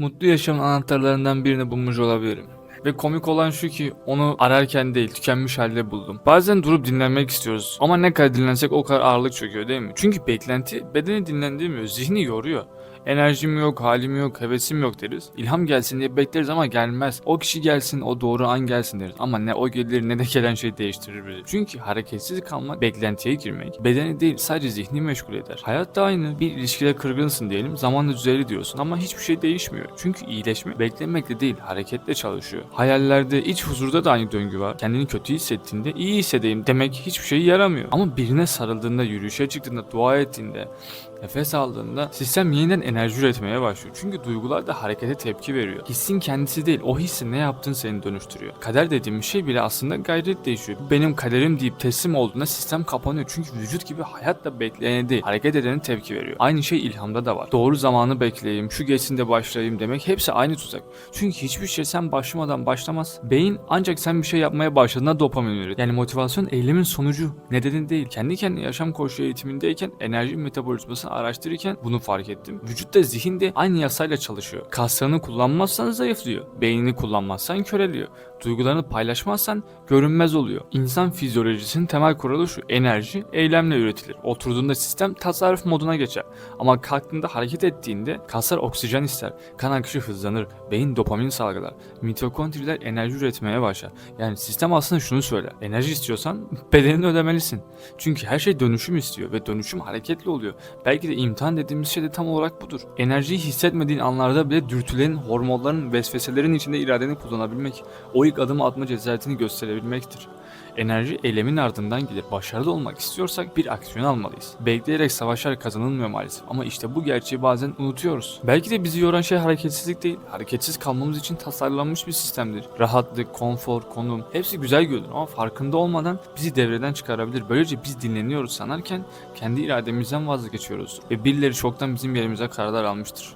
Mutlu yaşamın anahtarlarından birini bulmuş olabilirim. Ve komik olan şu ki onu ararken değil tükenmiş halde buldum. Bazen durup dinlenmek istiyoruz ama ne kadar dinlensek o kadar ağırlık çöküyor değil mi? Çünkü beklenti bedeni dinlendirmiyor, zihni yoruyor. Enerjim yok, halim yok, hevesim yok deriz. İlham gelsin diye bekleriz ama gelmez. O kişi gelsin, o doğru an gelsin deriz. Ama ne o gelir ne de gelen şey değiştirir bizi. Çünkü hareketsiz kalmak, beklentiye girmek, bedeni değil sadece zihni meşgul eder. Hayat da aynı. Bir ilişkide kırgınsın diyelim, zamanla düzelir diyorsun ama hiçbir şey değişmiyor. Çünkü iyileşme beklemekle değil, hareketle çalışıyor. Hayallerde, iç huzurda da aynı döngü var. Kendini kötü hissettiğinde iyi hissedeyim demek hiçbir şey yaramıyor. Ama birine sarıldığında, yürüyüşe çıktığında, dua ettiğinde, Nefes aldığında sistem yeniden enerji üretmeye başlıyor. Çünkü duygular da harekete tepki veriyor. Hissin kendisi değil, o hissin ne yaptığın seni dönüştürüyor. Kader dediğimiz şey bile aslında gayret değişiyor. Benim kaderim deyip teslim olduğunda sistem kapanıyor. Çünkü vücut gibi hayat da bekleyene değil, hareket edene tepki veriyor. Aynı şey ilhamda da var. Doğru zamanı bekleyeyim, şu geçsin de başlayayım demek hepsi aynı tuzak. Çünkü hiçbir şey sen başlamadan başlamaz. Beyin ancak sen bir şey yapmaya başladığında dopamin üretir. Yani motivasyon eylemin sonucu, nedeni değil. Kendi kendine yaşam koşu eğitimindeyken enerji metabolizmasını araştırırken bunu fark ettim. Vücutta zihin de aynı yasayla çalışıyor. Kaslarını kullanmazsan zayıflıyor. Beynini kullanmazsan köreliyor. Duygularını paylaşmazsan görünmez oluyor. İnsan fizyolojisinin temel kuralı şu. Enerji eylemle üretilir. Oturduğunda sistem tasarruf moduna geçer. Ama kalktığında hareket ettiğinde kaslar oksijen ister. Kan akışı hızlanır. Beyin dopamin salgılar. Mitokondriler enerji üretmeye başlar. Yani sistem aslında şunu söyler. Enerji istiyorsan bedenini ödemelisin. Çünkü her şey dönüşüm istiyor ve dönüşüm hareketli oluyor. Belki de imtihan dediğimiz şey de tam olarak budur. Enerjiyi hissetmediğin anlarda bile dürtülerin, hormonların, vesveselerin içinde iradeni kullanabilmek, o ilk adımı atma cesaretini gösterebilmektir. Enerji eylemin ardından gelir. Başarılı olmak istiyorsak bir aksiyon almalıyız. Bekleyerek savaşlar kazanılmıyor maalesef ama işte bu gerçeği bazen unutuyoruz. Belki de bizi yoran şey hareketsizlik değil, hareketsiz kalmamız için tasarlanmış bir sistemdir. Rahatlık, konfor, konum hepsi güzel görünür ama farkında olmadan bizi devreden çıkarabilir. Böylece biz dinleniyoruz sanarken kendi irademizden vazgeçiyoruz ve birileri çoktan bizim yerimize kararlar almıştır.